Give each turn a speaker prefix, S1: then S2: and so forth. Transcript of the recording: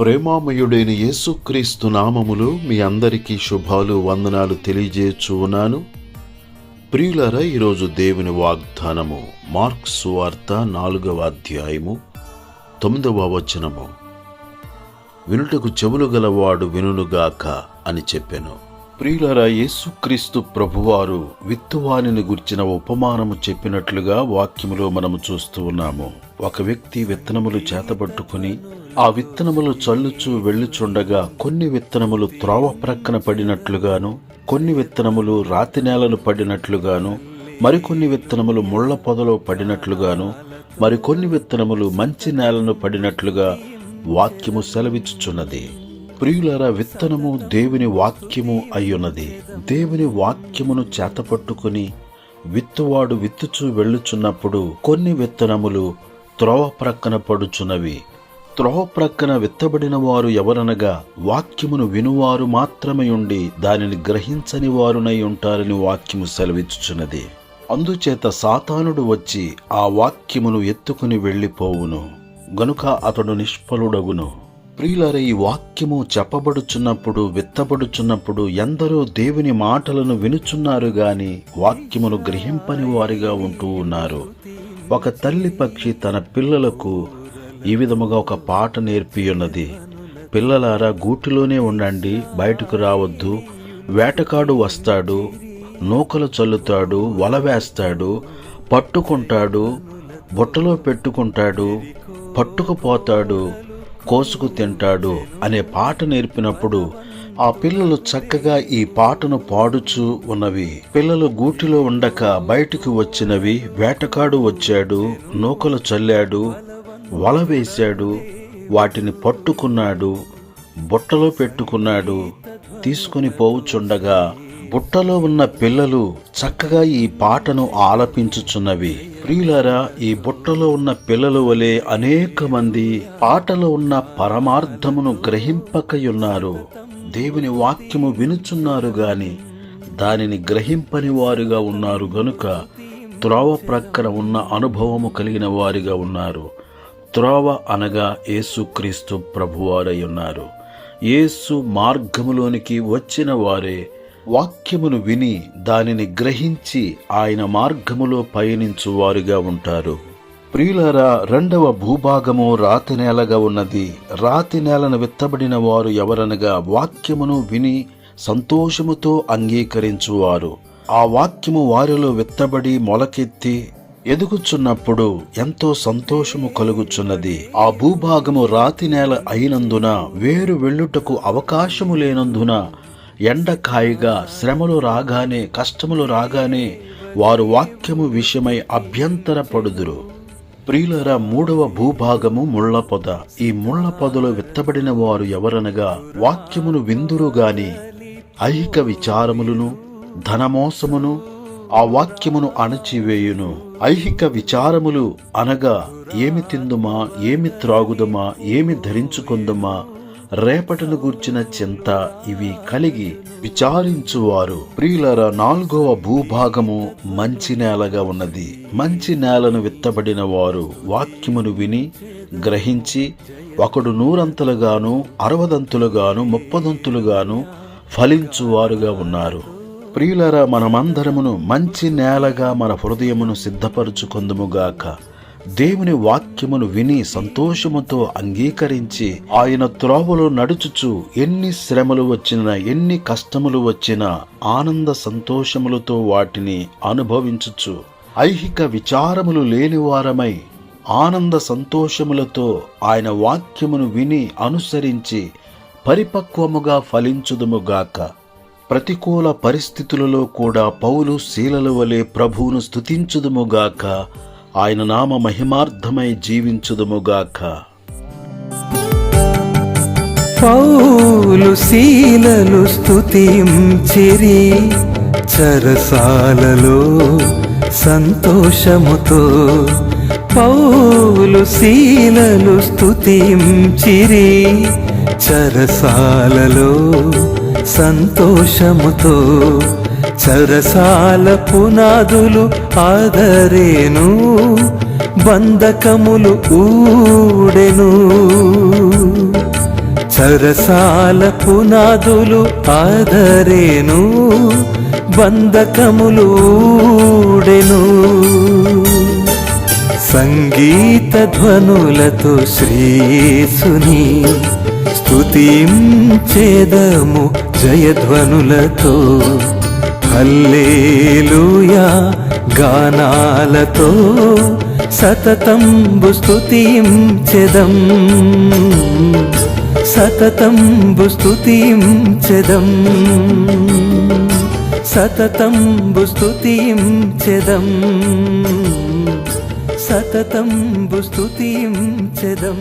S1: ప్రేమామయుడైన యేసుక్రీస్తు నామములు మీ అందరికీ శుభాలు వందనాలు తెలియజేయచ్చు ఉన్నాను. ప్రియులరా ఈరోజు దేవుని వాగ్దానము మార్క్స్ వార్త నాలుగవ అధ్యాయము తొమ్మిదవ వచనము. వినుటకు చెవులు గలవాడు వినుగాక అని చెప్పాను. ప్రియులరా యేసుక్రీస్తు ప్రభువారు విత్తువానిని గుర్చిన ఉపమానము చెప్పినట్లుగా వాక్యములో మనము చూస్తూ ఉన్నాము. ఒక వ్యక్తి విత్తనములు చేతబట్టుకుని ఆ విత్తనములు చల్లుచు వెళ్ళుచుండగా కొన్ని విత్తనములు త్రోవ ప్రక్కన పడినట్లుగాను కొన్ని విత్తనములు రాతి నేలను పడినట్లుగాను మరికొన్ని విత్తనములు ముళ్ళ పొదలో పడినట్లుగాను మరికొన్ని విత్తనములు మంచి నేలను పడినట్లుగా వాక్యము సెలవిచ్చుచున్నది. ప్రియులర విత్తనము దేవుని వాక్యము అయ్యున్నది. దేవుని వాక్యమును చేతపట్టుకుని విత్తువాడు విత్తుచు వెళ్ళుచున్నప్పుడు కొన్ని విత్తనములు త్రోవ ప్రక్కన పడుచున్నవి. త్రోవ ప్రక్కన విత్తబడిన వారు ఎవరనగా వాక్యమును వినువారు మాత్రమే ఉండి దానిని గ్రహించని వారునై ఉంటారని వాక్యము సెలవిచ్చుచున్నది. అందుచేత సాతానుడు వచ్చి ఆ వాక్యమును ఎత్తుకుని వెళ్ళిపోవును. గనుక అతడు నిష్ఫలుడగును. ప్రియులర ఈ వాక్యము చెప్పబడుచున్నప్పుడు విత్తబడుచున్నప్పుడు ఎందరో దేవుని మాటలను వినుచున్నారు గాని వాక్యమును గ్రహింపని వారిగా ఉంటూ ఉన్నారు. ఒక తల్లి పక్షి తన పిల్లలకు ఈ విధముగా ఒక పాట నేర్పియున్నది. పిల్లలారా గూటిలోనే ఉండండి బయటకు రావద్దు. వేటకాడు వస్తాడు నూకలు చల్లుతాడు వల వేస్తాడు పట్టుకుంటాడు బుట్టలో పెట్టుకుంటాడు పట్టుకుపోతాడు. కోసుకు తింటాడు అనే పాట నేర్పినప్పుడు ఆ పిల్లలు చక్కగా ఈ పాటను పాడుచూ ఉన్నవి. పిల్లలు గూటిలో ఉండక బయటకు వచ్చినవి. వేటకాడు వచ్చాడు నూకలు చల్లాడు వల వేశాడు వాటిని పట్టుకున్నాడు బుట్టలో పెట్టుకున్నాడు తీసుకుని పోవుచుండగా బుట్టలో ఉన్న పిల్లలు చక్కగా ఈ పాటను ఆలపించుచున్నవి. ప్రియులారా ఈ బుట్టలో ఉన్న పిల్లల వలె అనేక మంది పాటలో ఉన్న పరమార్థమును గ్రహింపకయున్నారు. దేవుని వాక్యము వినుచున్నారు గాని దానిని గ్రహింపని వారుగా ఉన్నారు గనుక త్రోవ ప్రక్కన ఉన్న అనుభవము కలిగిన వారిగా ఉన్నారు. త్రోవ అనగా యేసుక్రీస్తు ప్రభువారై ఉన్నారు. యేసు మార్గములోనికి వచ్చిన వారే వాక్యమును విని దానిని గ్రహించి ఆయన మార్గములో పయనించువారుగా ఉంటారు. ప్రియులారా రెండవ భూభాగము రాతి నేలగా ఉన్నది. రాతి నేలను విత్తబడిన వారు ఎవరనగా వాక్యమును విని సంతోషముతో అంగీకరించువారు. ఆ వాక్యము వారిలో విత్తబడి మొలకెత్తి ఎదుగుచున్నప్పుడు ఎంతో సంతోషము కలుగుచున్నది. ఆ భూభాగము రాతి నేల అయినందున వేరు వెళ్ళుటకు అవకాశము లేనందున ఎండకాయిగా శ్రమలు రాగానే కష్టములు రాగానే వారు వాక్యము విషయమై అభ్యంతర పడుదురు ప్రియులర మూడవ భూభాగము ముళ్ళ పొద ఈ ముళ్ళ పొదలో విత్తబడిన వారు ఎవరనగా వాక్యమును విందురు గాని ఐహిక విచారములను ధనమోసమును ఆ వాక్యమును అణచివేయును. ఐహిక విచారములు అనగా ఏమి తిందుమా ఏమి త్రాగుదమా ఏమి ధరించుకుందుమా రేపటను గూర్చిన చింత ఇవి కలిగి విచారించువారు. ప్రియులర నాలుగవ భూభాగము మంచి నేలగా ఉన్నది. మంచి నేలను విత్తబడిన వారు వాక్యమును విని గ్రహించి ఒకడు నూరంతులుగాను అరవదంతులుగాను ముప్పదంతులుగాను ఫలించువారుగా ఉన్నారు. ప్రియులర మనమందరమును మంచి నేలగా మన హృదయమును సిద్ధపరచుకొందుముగాక దేవుని వాక్యమును విని సంతోషముతో అంగీకరించి ఆయన త్రోవలో నడుచుచు ఎన్ని శ్రమలు వచ్చినా ఎన్ని కష్టములు వచ్చినా ఆనంద సంతోషములతో వాటిని అనుభవించుచు ఐహిక విచారములు లేనివారమై ఆనంద సంతోషములతో ఆయన వాక్యమును విని అనుసరించి పరిపక్వముగా ఫలించుదుముగాక ప్రతికూల పరిస్థితులలో కూడా పౌలు శీలల వలె ప్రభువును స్తుతించుదుముగాక ఆయన నామ మహిమార్థమై జీవించుదుముగాక
S2: పౌలు శీలలు స్థుతించిరి చరసాలలో సంతోషముతో. పౌలు శీలలు స్థుతించిరి చరసాలలో సంతోషముతో. చరసాల పునాదులు ఆదరేను బంధకములు ఊడెను. చరసాల పునాదులు ఆదరేను బంధకములు ఊడెను. సంగీత ధ్వనులతో శ్రీసుని స్తుతించేదము జయధ్వనులతో. హల్లేలుయా. గానాలతో సతతంబు స్థుతిం చెదం సతతంబు స్థుతిం చెదం సతతంబు స్థుతిం చెదం సతతంబు స్థుతిం చెదం